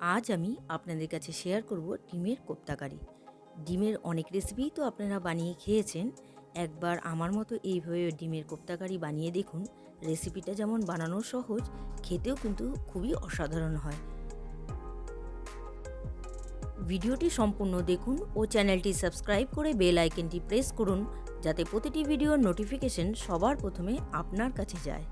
আজ আমি আপনাদের কাছে শেয়ার করব ডিমের কোপ্তাকারি ডিমের অনেক রেসিপিই তো আপনারা বানিয়ে খেয়েছেন। একবার আমার মতো এইভাবে ডিমের কোপ্তাকারি বানিয়ে দেখুন। রেসিপিটা যেমন বানানো সহজ, খেতেও কিন্তু খুবই অসাধারণ হয়। ভিডিওটি সম্পূর্ণ দেখুন ও চ্যানেলটি সাবস্ক্রাইব করে বেল আইকনটি প্রেস করুন, যাতে প্রতিটি ভিডিওর নোটিফিকেশন সবার প্রথমে আপনার কাছে যায়।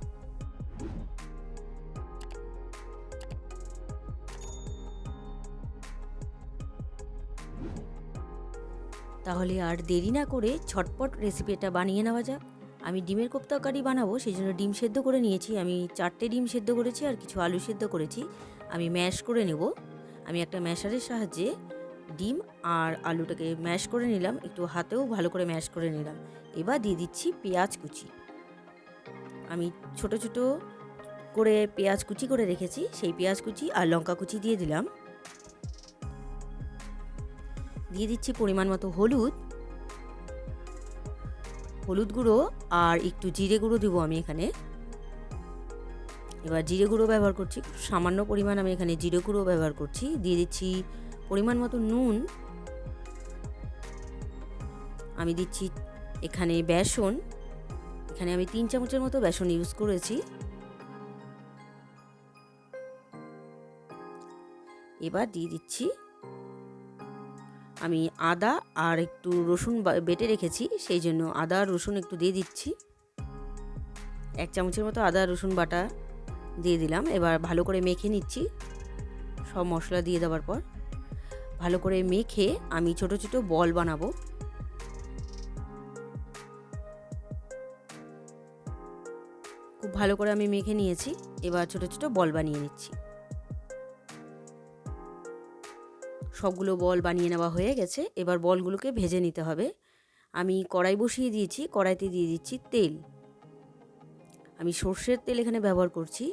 তাহলে আর দেরি না করে ছটপট রেসিপিটা বানিয়ে নেওয়া যাক। আমি ডিমের কোপ্তাকারি বানাবো সেই জন্য ডিম সেদ্ধ করে নিয়েছি। আমি চারটে ডিম সেদ্ধ করেছি আর কিছু আলু সেদ্ধ করেছি। আমি ম্যাশ করে নেব। আমি একটা ম্যাশারের সাহায্যে ডিম আর আলুটাকে ম্যাশ করে নিলাম। একটু হাতেও ভালো করে ম্যাশ করে নিলাম। এবার দিয়ে দিচ্ছি পেঁয়াজ কুচি। আমি ছোট ছোট করে পেঁয়াজ কুচি করে রেখেছি। সেই পেঁয়াজ কুচি আর লঙ্কা কুচি দিয়ে দিলাম। দিয়ে দিচ্ছি পরিমাণ মতো হলুদ। হলুদ গুঁড়ো আর একটু জিরে গুঁড়ো দেবো আমি এখানে। এবার জিরে গুঁড়ো ব্যবহার করছি সামান্য পরিমাণ আমি এখানে জিরে গুঁড়ো ব্যবহার করছি। দিয়ে দিচ্ছি পরিমাণ মতো নুন। আমি দিচ্ছি এখানে বেসন। এখানে আমি তিন চামচের মতো বেসন ইউজ করেছি। এবার দিয়ে দিচ্ছি আমি আদা আর একটু রসুন বেটে রেখেছি, সেই জন্য আদা আর রসুন একটু দিয়ে দিচ্ছি। এক চামচের মতো আদা রসুন বাটা দিয়ে দিলাম, এবার ভালো করে মেখে নিচ্ছি। সব মশলা দিয়ে দেওয়ার পর ভালো করে মেখে আমি ছোট ছোট বল বানাবো। খুব ভালো করে আমি মেখে নিয়েছি, এবার ছোট ছোট বল বানিয়ে নিচ্ছি। সবগুলো বল বানিয়ে নেওয়া হয়ে গেছে। এবার বলগুলোকে ভেজে নিতে হবে। আমি কড়াই বসিয়ে দিয়েছি, কড়াইতে দিয়ে দিচ্ছি তেল। আমি সর্ষের তেল এখানে ব্যবহার করছি।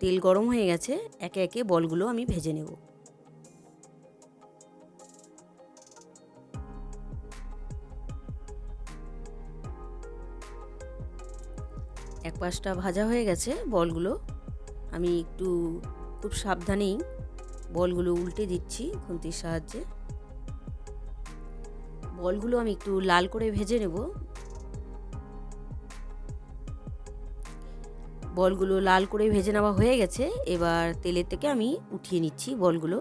তেল গরম হয়ে গেছে, একে একে বলগুলো আমি ভেজে নেব। এক পাশটা ভাজা হয়ে গেছে বলগুলো। আমি একটু খুব সাবধানেই বলগুলো উল্টে দিচ্ছি খুন্তির সাহায্যে। বলগুলো আমি একটু লাল করে ভেজে নেব। বলগুলো লাল করে ভেজে নেওয়া হয়ে গেছে। এবার তেলের থেকে আমি উঠিয়ে নিচ্ছি বলগুলো।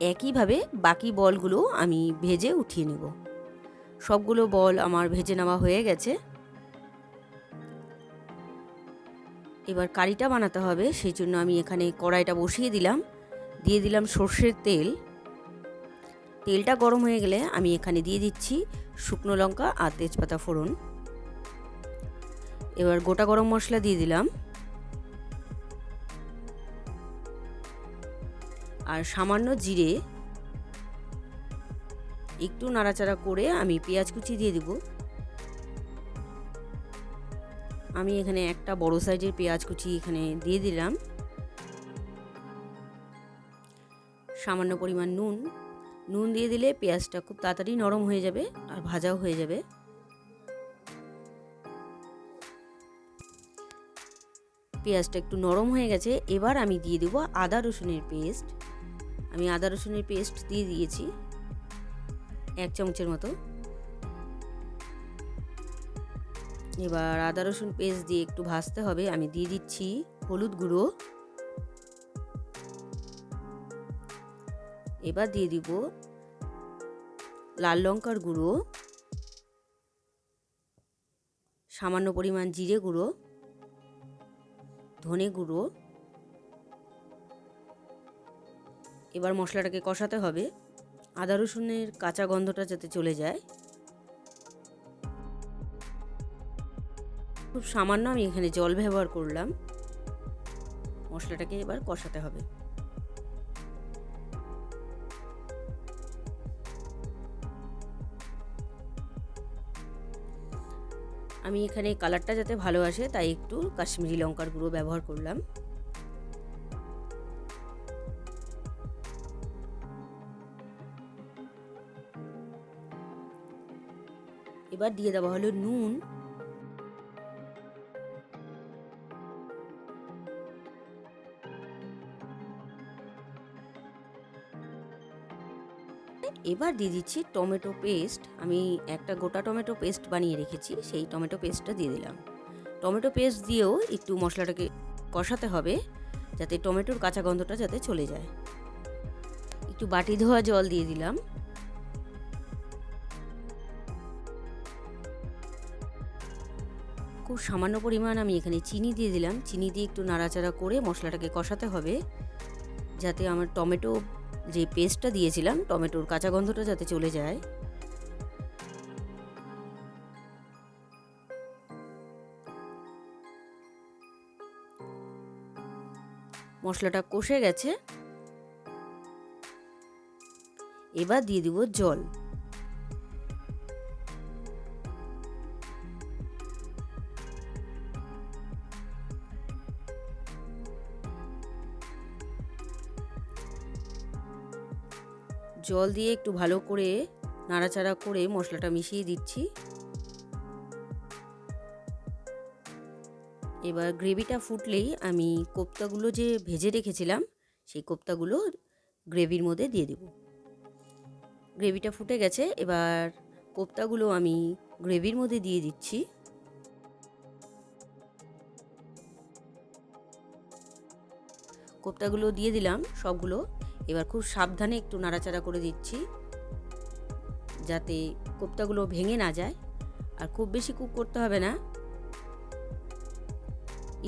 একইভাবে বাকি বলগুলো আমি ভেজে উঠিয়ে নেব। সবগুলো বল আমার ভেজে নেওয়া হয়ে গেছে। এবার কারিটা বানাতে হবে সেই জন্য আমি এখানে কড়াইটা বসিয়ে দিলাম। দিয়ে দিলাম সর্ষের তেল। তেলটা গরম হয়ে গেলে আমি এখানে দিয়ে দিচ্ছি শুকনো লঙ্কা আর তেজপাতা ফোড়ন। এবার গোটা গরম মশলা দিয়ে দিলাম। আর সামান্য জিরে একটু নাড়াচাড়া করে আমি পেঁয়াজ কুচি দিয়ে দেবো। আমি এখানে একটা বড় সাইজের পেঁয়াজ কুচি এখানে দিয়ে দিলাম। সামান্য পরিমাণ নুন। নুন দিয়ে দিলে পেঁয়াজটা খুব তাড়াতাড়ি নরম হয়ে যাবে আর ভাজাও হয়ে যাবে। পেঁয়াজটা একটু নরম হয়ে গেছে, এবার আমি দিয়ে দেবো আদা রসুনের পেস্ট। আমি আদা রসুনের পেস্ট দিয়ে দিয়েছি, এক চামচের মতো। এবার আদা রসুন পেস্ট দিয়ে একটু ভাজতে হবে। আমি দিয়ে দিচ্ছি হলুদ গুঁড়ো। এবার দিয়ে দিব লাল লঙ্কার গুঁড়ো। সামান্য পরিমাণ জিরে গুঁড়ো। ধনে গুঁড়ো। এবার মশলাটাকে কষাতে হবে। আদা রসুনের কাঁচা গন্ধটা যাতে চলে যায়। খুব সামান্য আমি এখানে জল ব্যবহার করলাম। মশলাটাকে এবার কষাতে হবে। আমি এখানে কালারটা যাতে ভালো আসে, তাই একটু কাশ্মীরি লঙ্কার গুঁড়ো ব্যবহার করলাম। এবার দিয়ে দেওয়া হলো নুন। এবার দিয়ে দিচ্ছি টমেটো পেস্ট। আমি একটা গোটা টমেটো পেস্ট বানিয়ে রেখেছি, সেই টমেটো পেস্টটা দিয়ে দিলাম। টমেটো পেস্ট দিয়েও একটু মশলাটাকে কষাতে হবে, যাতে টমেটোর কাঁচা গন্ধটা যাতে চলে যায়। একটু বাটি ধোয়া জল দিয়ে দিলাম। খুব সামান্য পরিমাণ আমি এখানে চিনি দিয়ে দিলাম। চিনি দিয়ে একটু নাড়াচাড়া করে মশলাটাকে কষাতে হবে, যাতে আমার টমেটো যে পেস্টটা দিয়েছিলাম, টমেটোর কাঁচা গন্ধটা যাতে চলে যায়। মশলাটা কষে গেছে। এবার দিয়ে দিব জল। জল দিয়ে একটু ভালো করে নাড়াচাড়া করে মশলাটা মিশিয়ে দিচ্ছি। এবার গ্রেভিটা ফুটলেই আমি কোপ্তাগুলো যে ভেজে রেখেছিলাম, সেই কোপ্তাগুলো গ্রেভির মধ্যে দিয়ে দেব। গ্রেভিটা ফুটে গেছে, এবার কোপ্তাগুলো আমি গ্রেভির মধ্যে দিয়ে দিচ্ছি। কোপ্তাগুলো দিয়ে দিলাম, সবগুলো এবার খুব সাবধানে একটু নাড়াচাড়া করে দিচ্ছি যাতে কোপ্তাগুলো ভেঙে না যায়। আর খুব বেশি কুক করতে হবে না।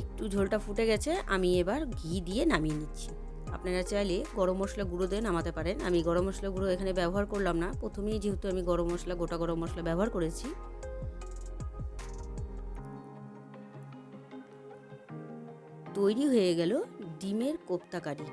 একটু ঝোলটা ফুটে গেছে, আমি এবার ঘি দিয়ে নামিয়ে নিচ্ছি। আপনারা চাইলে গরম মশলা গুঁড়ো দিয়ে নামাতে পারেন। আমি গরম মশলা গুঁড়ো এখানে ব্যবহার করলাম না। প্রথমেই যেহেতু আমি গরম মশলা, গোটা গরম মশলা ব্যবহার করেছি। তৈরি হয়ে গেল ডিমের কোপ্তা কারি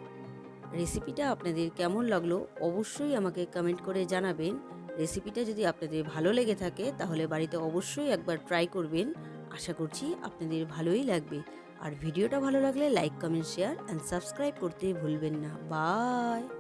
রেসিপিটা আপনাদের কেমন লাগল অবশ্যই আমাকে কমেন্ট করে জানাবেন। রেসিপিটা যদি আপনাদের ভালো লেগে থাকে তাহলে বাড়িতে অবশ্যই একবার ট্রাই করবেন। আশা করছি আপনাদের ভালোই লাগবে। আর ভিডিওটা ভালো লাগলে like comment share and subscribe করতে ভুলবেন না। বাই